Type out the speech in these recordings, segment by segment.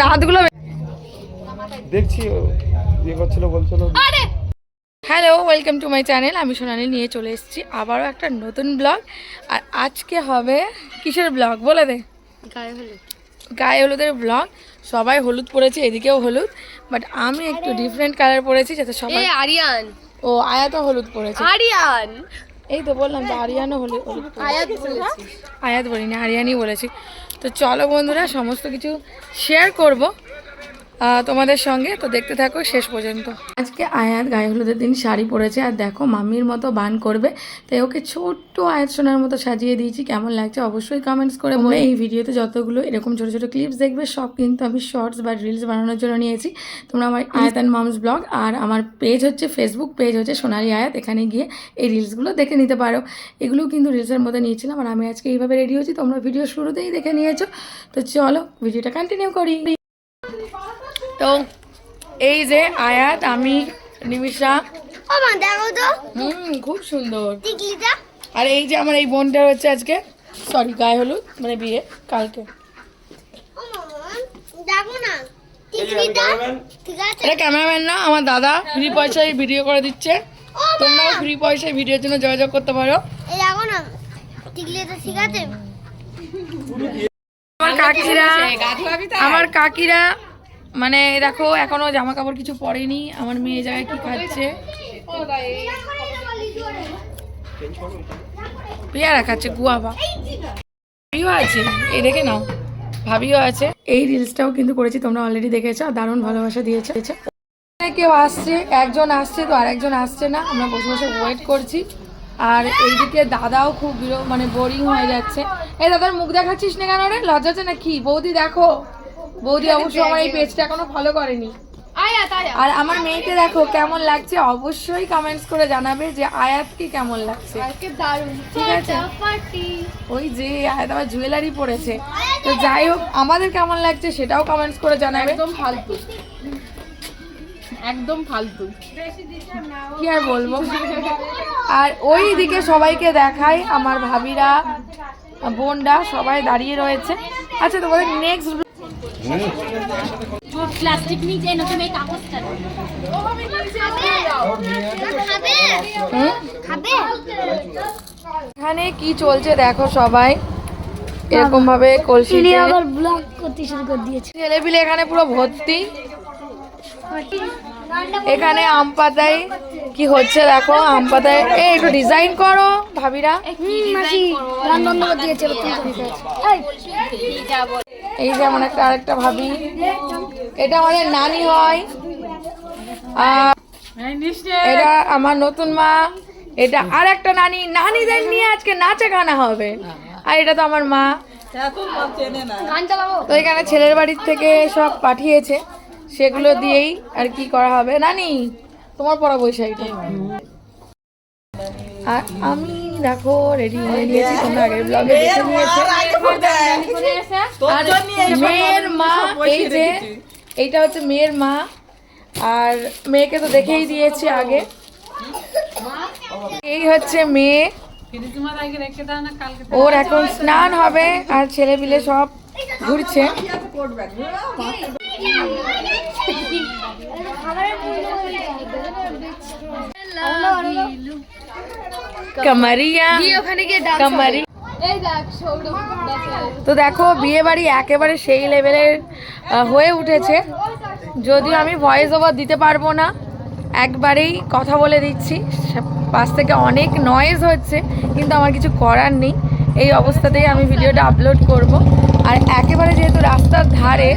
দাঁতগুলো দেখছি ও ইয়ে করছিল বলছিল। Hello welcome to my channel. আমি সোনালি নিয়ে চলে এসেছি আবারও একটা নতুন ব্লগ। আর আজকে হবে কিসের ব্লগ বলে দে? গায়ে হলুদের ব্লগ। সবাই হলুদ পরেছে এদিকেও হলুদ। বাট আমি একটু ডিফারেন্ট কালার পরেছি যাতে সবাই আরিয়ান। ও আয়াতও হলুদ পরেছে। আরিয়ান! এই তো বললাম তো আরিয়ানও হলুদ হলুদ আয়াত বলেছি আয়াত বলিনি আরিয়ানই বলেছি। তো চলো বন্ধুরা সমস্ত কিছু শেয়ার করব। তোমাদের সঙ্গে তো দেখতে থাকো শেষ পর্যন্ত। আজকে আয়াত গায়ে হলুদের দিন শাড়ি পরেছে আর দেখো মাম্মির মতো বান করবে। তাই ওকে ছোট্ট আয়াত সোনার মতো সাজিয়ে দিয়েছি কেমন লাগছে অবশ্যই কমেন্টস করে বলে। এই ভিডিওতে যতগুলো এরকম ছোট ছোট ক্লিপস দেখবে সব কিন্তু আমি শর্টস বা রিলস বানানোর জন্য নিয়েছি। তোমরা আমার আয়াত অ্যান্ড মামস ব্লগ আর আমার পেজ হচ্ছে ফেসবুক পেজ হচ্ছে সোনালি আয়াত এখানে গিয়ে এই রিলসগুলো দেখে নিতে পারো। এগুলোও কিন্তু রিলসের মধ্যে নিয়েছিলাম আর আমি আজকে এইভাবে রেডি হয়েছি তোমরা ভিডিও শুরুতেই দেখে নিয়েছো। তো চলো ভিডিওটা কন্টিনিউ করি। তো এই যে আয়াত আমি নিমিষা। ও মা দেখো তো। হুম খুব সুন্দর। টিকলিটা আর এই যে আমার এই বোনটা হচ্ছে আজকে সরি গায়ে হলুদ মানে বিয়ে কালকে। ও মামা দেখো না টিকলিটা ঠিক আছে। এটা ক্যামেরাম্যান না আমার দাদা ফ্রি পয়সায় ভিডিও করে দিচ্ছে। তোমরাও ফ্রি পয়সায় ভিডিওর জন্য যোগাযোগ করতে পারো। এই দেখো না টিকলিটা ঠিক আছে। আমার কাকিরা আমার কাকিরা মানে দেখো, এখনও জামা কাপড় কিছু পরেনি। আমার মেয়ে জায়গায় কি খাচ্ছে? পেয়ারা খাচ্ছে গুয়াভা ভাবিও আছে। এই দেখে নাও, ভাবিও আছে। এই রিলসটাও কিন্তু করেছি, তোমরা অলরেডি দেখেছ দারুণ ভালোবাসা দিয়েছ। কেউ আসছে, একজন আসছে তো আর একজন আসছে না, আমরা বসে বসে ওয়েট করছি। আর এইদিকে দাদাও খুব মানে বোরিং হয়ে যাচ্ছে। এই দাদার মুখ দেখাচ্ছিস না কেন রে? লজ্জাতে না কি? বৌদি দেখো। বৌদি অবশ্য আমার এই পেজটা এখনও ফলো করেনি। আয়াত আয়াত আর আমার মেয়েকে দেখো কেমন লাগছে? অবশ্যই কমেন্টস করে জানাবে যে আয়াতকে কেমন লাগছে। ঠিক আছে। ওই যে আয়াত আবার জুয়েলারি পরেছে। তো যাই হোক আমাদের কেমন লাগছে সেটাও কমেন্টস করে জানাবে। একদম ফালতু। একদম ফালতু। কি আর বলব? আর ওই দিকে সবাইকে দেখাই আমার ভাবিরা বোনরা সবাই দাঁড়িয়ে রয়েছে। আচ্ছা তোমাদের নেক্সট প্লাস্টিক নিয়ে যাই না তুমি কাগজটা খাবে? খাবে? এখানে কি চলছে দেখো সবাই। এরকম ভাবে কলসি ব্লগ করতে শুরু করে দিয়েছে। ছেলেপিলে এখানে পুরো ভর্তি। এখানে আম পাতায় কি হচ্ছে দেখো? আম পাতায় এই একটু ডিজাইন করো ভাবিরা। দিয়েছে এই যেমন একটা আরেকটা ভাবি। এটা আমাদের নানি হয়। আর এটা আমার নতুন মা। এটা আর একটা নানি। নানিদের নিয়ে আজকে নাচে গানা হবে। আর এটা তো আমার মা। গান তো এখানে ছেলের বাড়ির থেকে সব পাঠিয়েছে। সেগুলো দিয়েই আর কি করা হবে। নানি তোমার পড়া বৈশাখীটা আর আমি দেখো রেডি হয়ে নিয়েছি তোমরা আগের ব্লগে দেখে নিয়েছো। আর মেয়ের মা এই যে এইটা হচ্ছে মেয়ের মা। আর মেয়েকে তো দেখেই দিয়েছি আগে। এই হচ্ছে মেয়ে। ওর এখন স্নান হবে আর ছেলে পিলে সব ঘুরছে। কামারিয়া। ওখানে কামারি তো দেখো বিয়ে বাড়ি একেবারে সেই লেভেলের হয়ে উঠেছে। যদিও আমি ভয়েস ওভার দিতে পারব না একবারেই কথা বলে দিচ্ছি। পাশ থেকে অনেক নয়েজ হচ্ছে কিন্তু আমার কিছু করার নেই। এই অবস্থাতেই আমি ভিডিওটা আপলোড করব। আর একেবারে যেহেতু রাস্তার ধারে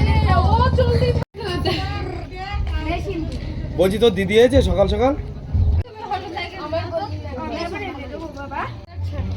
বলছি তোর দিদি এসেছে সকাল সকাল আর কে কে লাগাবি লাগি রে আর কে লাগাবে লাগাও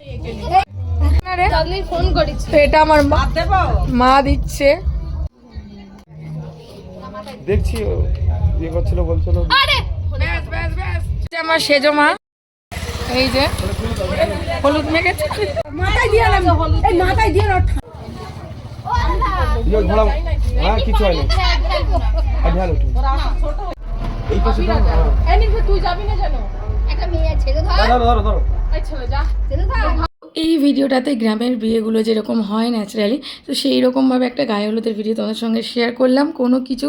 ফোন করেছি। এটা আমার মা মা দিচ্ছে। দেখছি ইয়ে করছিল বলছিল। আমার সেজো মা। এই যে। হলুদ মেখেছে। মাথায় দিয়ে এই মাথায় দিয়ে রাখো ইয়ে হ্যাঁ কিছু হয়নি আর ঢাল উঠুন এই পাশে ধরো। হ্যাঁ। একটা মেয়ে ছেলে ধর। ধরো ধরো ধরো। ছেলে ধর। এই ভিডিওটাতে গ্রামের বিয়েগুলো যেরকম হয় ন্যাচারালি তো সেই রকমভাবে একটা গায়ে হলুদের ভিডিও তোমাদের সঙ্গে শেয়ার করলাম। কোনো কিছু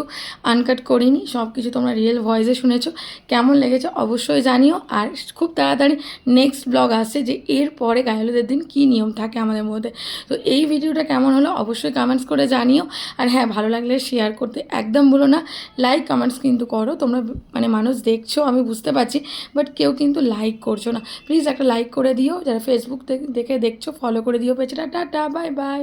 আনকাট করিনি সব কিছু তোমরা রিয়েল ভয়েসে শুনেছো। কেমন লেগেছে অবশ্যই জানিও। আর খুব তাড়াতাড়ি নেক্সট ব্লগ আসছে যে এর পরে গায়ে হলুদের দিন কী নিয়ম থাকে আমাদের মধ্যে। তো এই ভিডিওটা কেমন হলো অবশ্যই কমেন্টস করে জানিও। আর হ্যাঁ ভালো লাগলে শেয়ার করতে একদম ভুলো না। লাইক কমেন্টস কিন্তু করো। তোমরা মানে মানুষ দেখছ, আমি বুঝতে পারছি বাট কেউ কিন্তু লাইক করছ না। প্লিজ একটা লাইক করে দিও। যারা ফেসবুক থেকে দেখে দেখছ ফলো করে দিও পেছনে টাটা বাই বাই